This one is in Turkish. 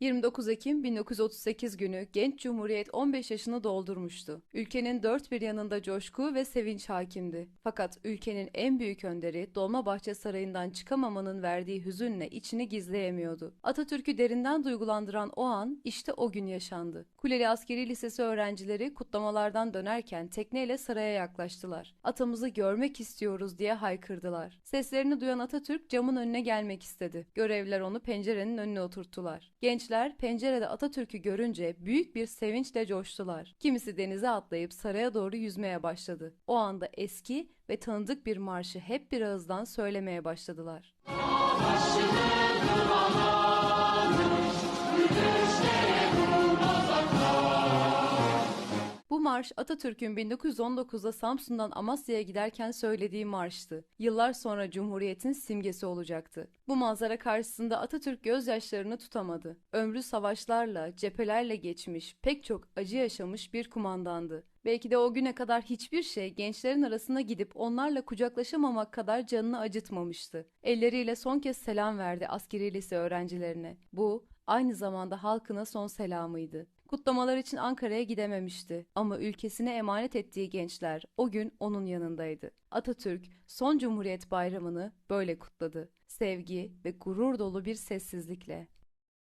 29 Ekim 1938 günü genç cumhuriyet 15 yaşını doldurmuştu. Ülkenin dört bir yanında coşku ve sevinç hakimdi. Fakat ülkenin en büyük önderi Dolmabahçe Sarayı'ndan çıkamamanın verdiği hüzünle içini gizleyemiyordu. Atatürk'ü derinden duygulandıran o an işte o gün yaşandı. Kuleli Askeri Lisesi öğrencileri kutlamalardan dönerken tekneyle saraya yaklaştılar. Atamızı görmek istiyoruz diye haykırdılar. Seslerini duyan Atatürk camın önüne gelmek istedi. Görevliler onu pencerenin önüne oturttular. Gençler pencerede Atatürk'ü görünce büyük bir sevinçle coştular. Kimisi denize atlayıp saraya doğru yüzmeye başladı. O anda eski ve tanıdık bir marşı hep bir ağızdan söylemeye başladılar. Bu marş Atatürk'ün 1919'da Samsun'dan Amasya'ya giderken söylediği marştı. Yıllar sonra Cumhuriyet'in simgesi olacaktı. Bu manzara karşısında Atatürk gözyaşlarını tutamadı. Ömrü savaşlarla, cephelerle geçmiş, pek çok acı yaşamış bir kumandandı. Belki de o güne kadar hiçbir şey gençlerin arasına gidip onlarla kucaklaşamamak kadar canını acıtmamıştı. Elleriyle son kez selam verdi askeri lise öğrencilerine. Bu aynı zamanda halkına son selamıydı. Kutlamalar için Ankara'ya gidememişti ama ülkesine emanet ettiği gençler o gün onun yanındaydı. Atatürk son Cumhuriyet Bayramı'nı böyle kutladı. Sevgi ve gurur dolu bir sessizlikle.